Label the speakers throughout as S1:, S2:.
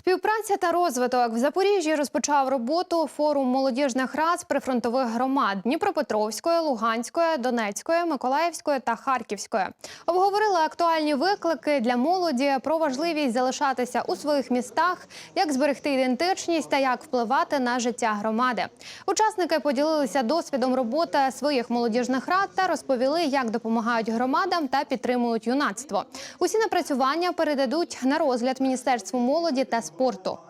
S1: Співпраця та розвиток в Запоріжжі розпочав роботу форум молодіжних рад з прифронтових громад Дніпропетровської, Луганської, Донецької, Миколаївської та Харківської. Обговорили актуальні виклики для молоді про важливість залишатися у своїх містах, як зберегти ідентичність та як впливати на життя громади. Учасники поділилися досвідом роботи своїх молодіжних рад та розповіли, як допомагають громадам та підтримують юнацтво. Усі напрацювання передадуть на розгляд Міністерству молоді та transporto.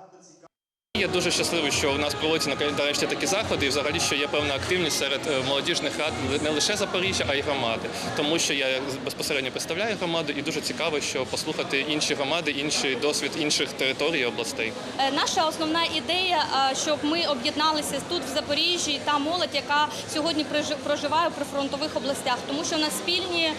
S2: Я дуже щасливий, що у нас проводяться нарешті такі заходи, і взагалі, що є певна активність серед е, молодіжних рад не лише Запоріжжя, а й громади. Тому що я безпосередньо представляю громаду, і дуже цікаво, що послухати інші громади, інший досвід інших територій і областей.
S3: Е, Наша основна ідея, е, щоб ми об'єдналися тут в Запоріжжі та молодь, яка сьогодні прожи- проживає в прифронтових областях, тому що у нас спільні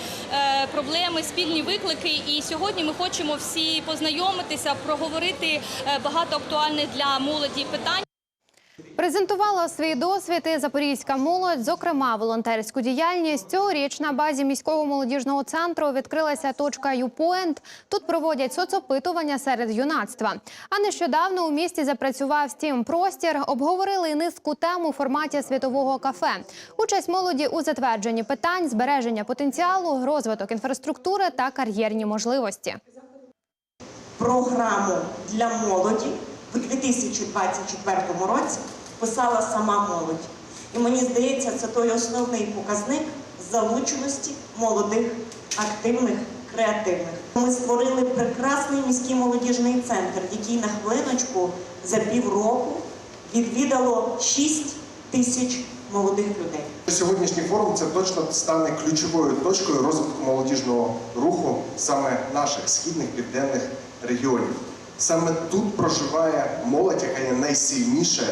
S3: проблеми, спільні виклики. І сьогодні ми хочемо всі познайомитися, проговорити багато актуальних для молоді питань.
S1: Презентувала свій досвід і запорізька молодь, зокрема волонтерську діяльність. Цьогоріч на базі міського молодіжного центру відкрилася точка «Юпоінт». Тут проводять соцопитування серед юнацтва. А нещодавно у місті запрацював стім простір. Обговорили низку тем у форматі світового кафе. Участь молоді у затвердженні питань, збереження потенціалу, розвиток інфраструктури та кар'єрні можливості.
S4: програму для молоді у 2024 році писала сама молодь. І мені здається, це той основний показник залученості молодих, активних, креативних. Ми створили прекрасний міський молодіжний центр, який на хвилиночку за півроку відвідало 6 тисяч молодих людей.
S5: Сьогоднішній форум це точно стане ключовою точкою розвитку молодіжного руху саме наших східних південних регіонів. Саме тут проживає молодь, яка є найсильніша,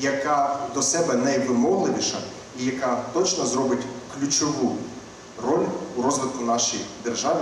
S5: яка до себе найвимогливіша і яка точно зробить ключову роль у розвитку нашої держави